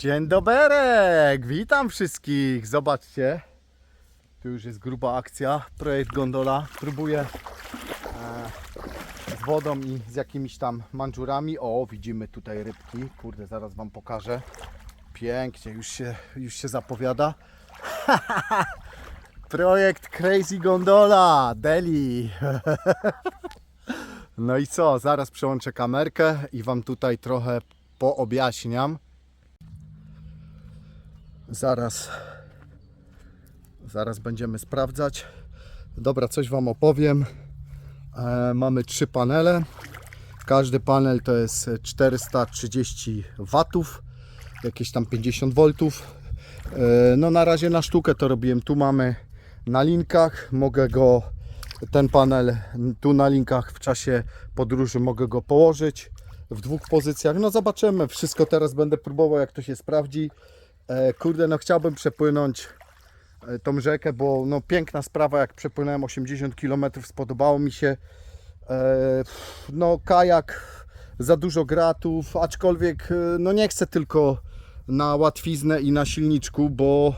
Dzień doberek! Witam wszystkich! Zobaczcie, tu już jest gruba akcja. Projekt Gondola. Próbuję e, z wodą i z jakimiś tam mandżurami. O, widzimy tutaj rybki. Kurde, zaraz Wam pokażę. Pięknie, już się, już się zapowiada. Projekt Crazy Gondola, Deli. No i co, zaraz przełączę kamerkę i Wam tutaj trochę poobjaśniam. Zaraz, zaraz będziemy sprawdzać. Dobra, coś Wam opowiem. E, mamy trzy panele. Każdy panel to jest 430 watów, jakieś tam 50 V. E, no na razie na sztukę to robiłem. Tu mamy na linkach. Mogę go, ten panel tu na linkach w czasie podróży mogę go położyć w dwóch pozycjach. No zobaczymy. Wszystko teraz będę próbował, jak to się sprawdzi. E, kurde, no chciałbym przepłynąć e, tą rzekę, bo no piękna sprawa, jak przepłynąłem 80 km, spodobało mi się. E, no kajak, za dużo gratów, aczkolwiek no nie chcę tylko na łatwiznę i na silniczku, bo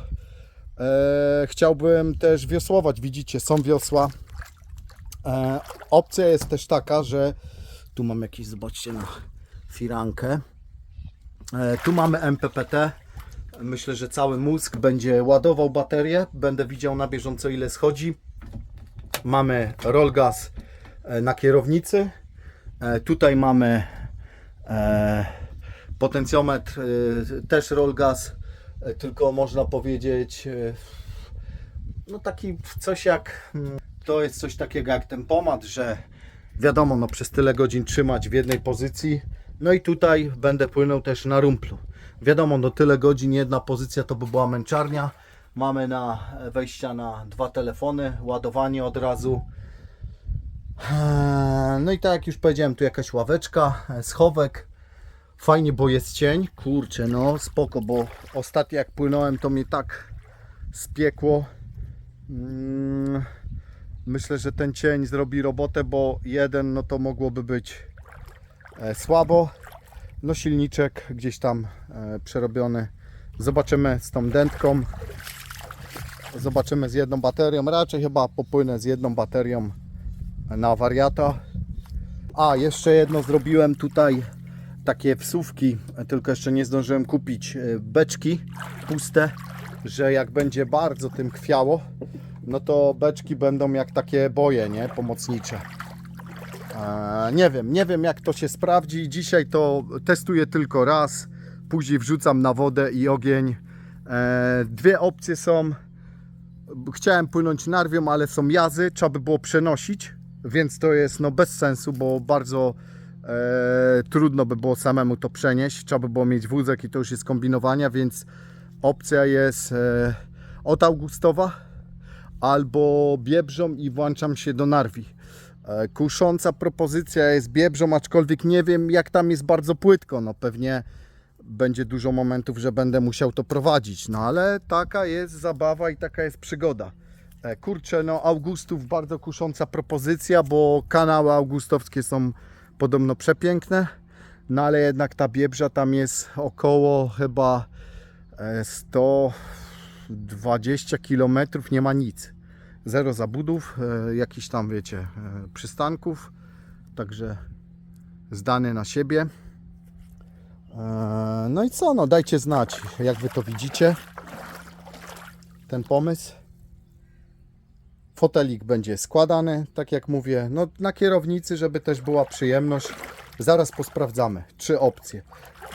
e, chciałbym też wiosłować. Widzicie, są wiosła. E, opcja jest też taka, że tu mam jakieś, zobaczcie na firankę. E, tu mamy MPPT. Myślę, że cały mózg będzie ładował baterię. Będę widział na bieżąco ile schodzi. Mamy roll gas e, na kierownicy. E, Tutaj mamy e, potencjometr, też e, tylko można powiedzieć no taki coś jak mm, to jest coś takiego jak tempomat, że wiadomo, no przez tyle godzin trzymać w jednej pozycji. No i tutaj będę płynął też na rumplu. Wiadomo, no tyle godzin jedna pozycja to by była męczarnia. Mamy na wejścia na dwa telefony, ładowanie od razu. Eee, No i tak jak już powiedziałem, tu jakaś ławeczka, e, schowek. Fajnie, bo jest cień. Kurczę, no spoko, bo ostatnio jak płynąłem, to mnie tak spiekło. Mm, Myślę, że ten cień zrobi robotę, bo jeden no to mogłoby być e, słabo. No silniczek gdzieś tam e, przerobiony. Zobaczymy z tą dętką. Zobaczymy z jedną baterią. Raczej chyba popłynę z jedną baterią na wariata. A, jeszcze jedno zrobiłem tutaj takie wsówki, tylko jeszcze nie zdążyłem kupić e, beczki puste, że jak będzie bardzo tym kwiało, no to beczki będą jak takie boje, nie? Pomocnicze. Nie wiem, nie wiem jak to się sprawdzi. Dzisiaj to testuję tylko raz, później wrzucam na wodę i ogień. Eee, dwie opcje są. Chciałem płynąć narwią, ale są jazy, trzeba by było przenosić, więc to jest no bez sensu, bo bardzo e, trudno by było samemu to przenieść. Trzeba by było mieć wózek i to już jest kombinowania, więc opcja jest e, od Augustowa albo Biebrzą i włączam się do Narwi. E, Kusząca propozycja jest Biebrzą, aczkolwiek nie wiem jak tam jest bardzo płytko. No pewnie będzie dużo momentów, że będę musiał to prowadzić. No ale taka jest zabawa i taka jest przygoda. E, Kurczę, no Augustów bardzo kusząca propozycja, bo kanały augustowskie są podobno przepiękne. No ale jednak ta Biebrza tam jest około chyba e, 120 km, nie ma nic. Zero zabudów, e, jakiś tam wiecie, e, przystanków. Także zdany na siebie. E, No i co, no dajcie znać, jak wy to widzicie. Ten pomysł. Fotelik będzie składany, tak jak mówię, no na kierownicy, żeby też była przyjemność. Zaraz posprawdzamy. Trzy opcje.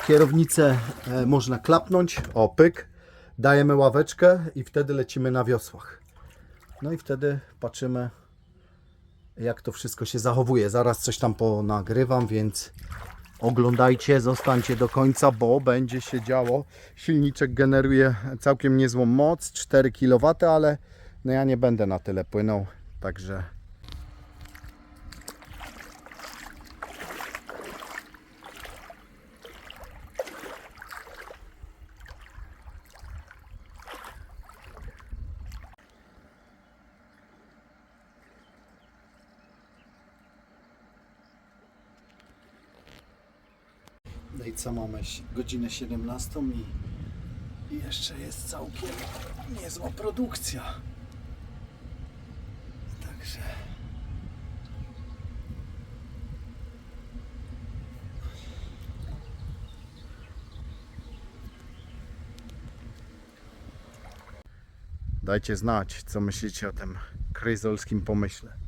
Kierownicę można klapnąć, o pyk. Dajemy ławeczkę i wtedy lecimy na wiosłach. No i wtedy patrzymy, jak to wszystko się zachowuje. Zaraz coś tam ponagrywam, więc oglądajcie, zostańcie do końca, bo będzie się działo. Silniczek generuje całkiem niezłą moc, 4 kW, ale no ja nie będę na tyle płynął, także No i co mamy? Godzinę 17 i I jeszcze jest całkiem niezła produkcja. Także. Dajcie znać, co myślicie o tym kryzolskim pomyśle.